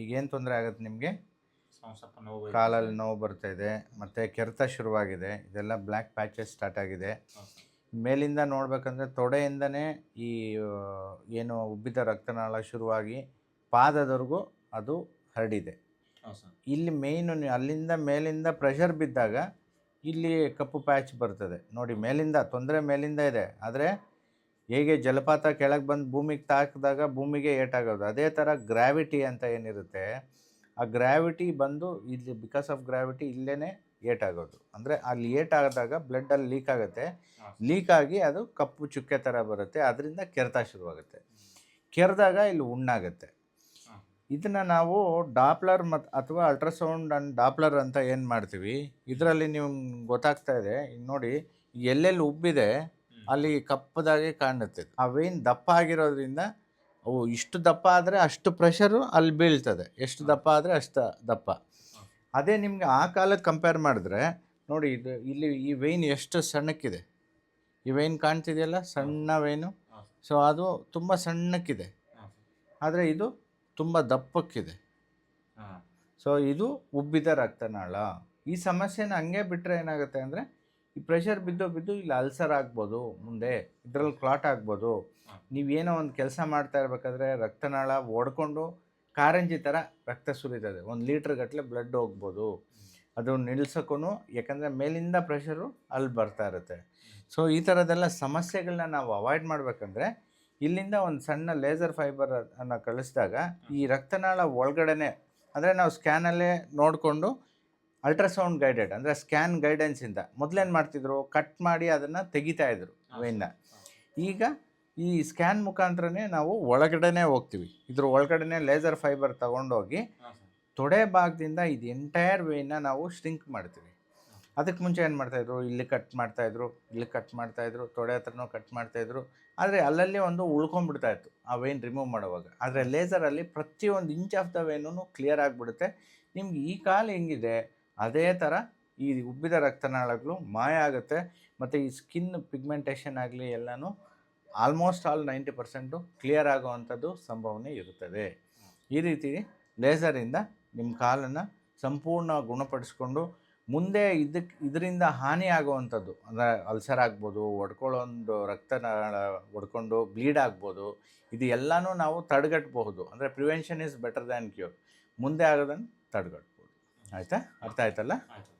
ಈಗೇನು ತೊಂದರೆ ಆಗುತ್ತೆ ನಿಮಗೆ ಕಾಲಲ್ಲಿ ನೋವು ಬರ್ತಾ ಇದೆ ಮತ್ತು ಕೆರೆತ ಶುರುವಾಗಿದೆ ಇದೆಲ್ಲ ಬ್ಲ್ಯಾಕ್ ಪ್ಯಾಚಸ್ ಸ್ಟಾರ್ಟ್ ಆಗಿದೆ. ಮೇಲಿಂದ ನೋಡಬೇಕಂದ್ರೆ ತೊಡೆಯಿಂದನೇ ಈ ಏನು ಉಬ್ಬಿದ ರಕ್ತನಾಳ ಶುರುವಾಗಿ ಪಾದದವರೆಗೂ ಅದು ಹರಡಿದೆ. ಇಲ್ಲಿ ಮೇಯ್ನು ಅಲ್ಲಿಂದ ಮೇಲಿಂದ ಪ್ರೆಷರ್ ಬಿದ್ದಾಗ ಇಲ್ಲಿ ಕಪ್ಪು ಪ್ಯಾಚ್ ಬರ್ತದೆ ನೋಡಿ ಮೇಲಿಂದ ತೊಂದರೆ ಮೇಲಿಂದ ಇದೆ ಆದರೆ ಹೇಗೆ ಜಲಪಾತ ಕೆಳಗೆ ಬಂದು ಭೂಮಿಗೆ ತಾಕಿದಾಗ ಭೂಮಿಗೆ ಏಟಾಗೋದು. ಅದೇ ಥರ ಗ್ರಾವಿಟಿ ಅಂತ ಏನಿರುತ್ತೆ ಆ ಗ್ರಾವಿಟಿ ಬಂದು ಇಲ್ಲಿ ಬಿಕಾಸ್ ಆಫ್ ಗ್ರಾವಿಟಿ ಇಲ್ಲೇ ಏಟಾಗೋದು. ಅಂದರೆ ಅಲ್ಲಿ ಏಟಾದಾಗ ಬ್ಲಡ್ಡಲ್ಲಿ ಲೀಕ್ ಆಗುತ್ತೆ. ಲೀಕ್ ಆಗಿ ಅದು ಕಪ್ಪು ಚುಕ್ಕೆ ಥರ ಬರುತ್ತೆ. ಅದರಿಂದ ಕೆರೆತ ಶುರುವಾಗುತ್ತೆ. ಕೆರೆದಾಗ ಇಲ್ಲಿ ಉಣ್ಣಾಗುತ್ತೆ. ಇದನ್ನು ನಾವು ಡಾಪ್ಲರ್ ಮತ್ತು ಅಥವಾ ಅಲ್ಟ್ರಾಸೌಂಡ್ ಆ್ಯಂಡ್ ಡಾಪ್ಲರ್ ಅಂತ ಏನು ಮಾಡ್ತೀವಿ? ಇದರಲ್ಲಿ ನಿಮ್ಗೆ ಗೊತ್ತಾಗ್ತಾ ಇದೆ. ಈಗ ನೋಡಿ ಎಲ್ಲೆಲ್ಲಿ ಉಬ್ಬಿದೆ. ಅಲ್ಲಿ ಕಪ್ಪದಾಗೆ ಕಾಣುತ್ತೆ ಆ ವೇನ್ ದಪ್ಪ ಆಗಿರೋದ್ರಿಂದ ಅವು ಇಷ್ಟು ದಪ್ಪ ಆದರೆ ಅಷ್ಟು ಪ್ರೆಷರು ಅಲ್ಲಿ ಬೀಳ್ತದೆ. ಎಷ್ಟು ದಪ್ಪ ಆದರೆ ಅಷ್ಟು ದಪ್ಪ. ಅದೇ ನಿಮಗೆ ಆ ಕಾಲಕ್ಕೆ ಕಂಪೇರ್ ಮಾಡಿದ್ರೆ, ನೋಡಿ ಇದು ಇಲ್ಲಿ ಈ ವೇನ್ ಎಷ್ಟು ಸಣ್ಣಕ್ಕಿದೆ. ಈ ವೇನ್ ಕಾಣ್ತಿದೆಯಲ್ಲ? ಸಣ್ಣ ವೇನು ಸೊ ಅದು ತುಂಬ ಸಣ್ಣಕ್ಕಿದೆ. ಆದರೆ ಇದು ತುಂಬ ದಪ್ಪಕ್ಕಿದೆ. ಸೊ ಇದು ಉಬ್ಬಿದ ರಕ್ತನಾಳ. ಈ ಸಮಸ್ಯೆನ ಹಂಗೆ ಬಿಟ್ಟರೆ ಏನಾಗುತ್ತೆ ಅಂದರೆ ಈ ಪ್ರೆಷರ್ ಬಿದ್ದು ಬಿದ್ದು ಇಲ್ಲಿ ಅಲ್ಸರ್ ಆಗ್ಬೋದು ಮುಂದೆ ಇದರಲ್ಲಿ ಕ್ಲಾಟ್ ಆಗ್ಬೋದು. ನೀವೇನೋ ಒಂದು ಕೆಲಸ ಮಾಡ್ತಾ ಇರಬೇಕಾದ್ರೆ ರಕ್ತನಾಳ ಒಡ್ಕೊಂಡು ಕಾರಂಜಿ ಥರ ರಕ್ತ ಸುರಿತದೆ. ಒಂದು ಲೀಟ್ರ್ ಗಟ್ಟಲೆ ಬ್ಲಡ್ ಹೋಗ್ಬೋದು. ಅದು ನಿಲ್ಸೋಕ್ಕೂ ಯಾಕಂದರೆ ಮೇಲಿಂದ ಪ್ರೆಷರು ಅಲ್ಲಿ ಬರ್ತಾ ಇರುತ್ತೆ. ಸೊ ಈ ಥರದ್ದೆಲ್ಲ ಸಮಸ್ಯೆಗಳನ್ನ ನಾವು ಅವಾಯ್ಡ್ ಮಾಡಬೇಕಂದ್ರೆ ಇಲ್ಲಿಂದ ಒಂದು ಸಣ್ಣ ಲೇಸರ್ ಫೈಬರ್ ಅನ್ನು ಕಳಿಸಿದಾಗ ಈ ರಕ್ತನಾಳ ಒಳಗಡೆನೆ ಅಂದರೆ ನಾವು ಸ್ಕ್ಯಾನಲ್ಲೇ ನೋಡಿಕೊಂಡು ಅಲ್ಟ್ರಾಸೌಂಡ್ ಗೈಡೆಡ್ ಅಂದರೆ ಸ್ಕ್ಯಾನ್ ಗೈಡೆನ್ಸಿಂದ ಮೊದಲೇನು ಮಾಡ್ತಿದ್ರು? ಕಟ್ ಮಾಡಿ ಅದನ್ನು ತೆಗಿತಾ ಇದ್ರು ವೇನ್ನ ಈಗ ಈ ಸ್ಕ್ಯಾನ್ ಮುಖಾಂತರನೇ ನಾವು ಒಳಗಡೆನೆ ಹೋಗ್ತೀವಿ. ಇದ್ರ ಒಳಗಡೆನೆ ಲೇಸರ್ ಫೈಬರ್ ತಗೊಂಡೋಗಿ ತೊಡೆ ಭಾಗದಿಂದ ಇದು ಎಂಟೈರ್ ವೇನ ನಾವು ಸ್ಟ್ರಿಂಕ್ ಮಾಡ್ತೀವಿ. ಅದಕ್ಕೆ ಮುಂಚೆ ಏನು ಮಾಡ್ತಾಯಿದ್ರು ಇಲ್ಲಿ ಕಟ್ ಮಾಡ್ತಾಯಿದ್ರು ಇಲ್ಲಿ ಕಟ್ ಮಾಡ್ತಾಯಿದ್ರು ತೊಡೆ ಹತ್ರನೂ ಕಟ್ ಮಾಡ್ತಾಯಿದ್ರು ಆದರೆ ಅಲ್ಲಲ್ಲಿ ಒಂದು ಉಳ್ಕೊಂಡ್ಬಿಡ್ತಾ ಇತ್ತು ಆ ವೇನ್ ರಿಮೂವ್ ಮಾಡುವಾಗ. ಆದರೆ ಲೇಸರಲ್ಲಿ ಪ್ರತಿಯೊಂದು ಇಂಚ್ ಆಫ್ ದ ವೇನೂ ಕ್ಲಿಯರ್ ಆಗಿಬಿಡುತ್ತೆ. ನಿಮ್ಗೆ ಈ ಕಾಲು ಹೆಂಗಿದೆ? ಅದೇ ಥರ ಈ ಉಬ್ಬಿದ ರಕ್ತನಾಳಗಳು ಮಾಯ ಆಗುತ್ತೆ ಮತ್ತು ಈ ಸ್ಕಿನ್ ಪಿಗ್ಮೆಂಟೇಷನ್ ಆಗಲಿ ಎಲ್ಲನೂ almost all ninety percent clear ಆಗುವಂಥದ್ದು ಸಂಭವನೆ ಇರುತ್ತದೆ. ಈ ರೀತಿ ಲೇಸರಿಂದ ನಿಮ್ಮ ಕಾಲನ್ನು ಸಂಪೂರ್ಣ ಗುಣಪಡಿಸ್ಕೊಂಡು ಮುಂದೆ ಇದಕ್ಕೆ ಇದರಿಂದ ಹಾನಿ ಆಗುವಂಥದ್ದು, ಅಂದರೆ ಅಲ್ಸರ್ ಆಗ್ಬೋದು ಒಡ್ಕೊಳ್ಳೋಂದು ರಕ್ತನಾಳ ಒಡ್ಕೊಂಡು ಬ್ಲೀಡ್ ಆಗ್ಬೋದು, ಇದು ಎಲ್ಲನೂ ನಾವು ತಡೆಗಟ್ಟಬಹುದು ಅಂದರೆ prevention is better than cure ಮುಂದೆ ಆಗೋದನ್ನು ತಡೆಗಟ್ಬೋದು. ಆಯಿತಾ? ಅರ್ಥ ಆಯ್ತಲ್ಲ? ಆಯ್ತು.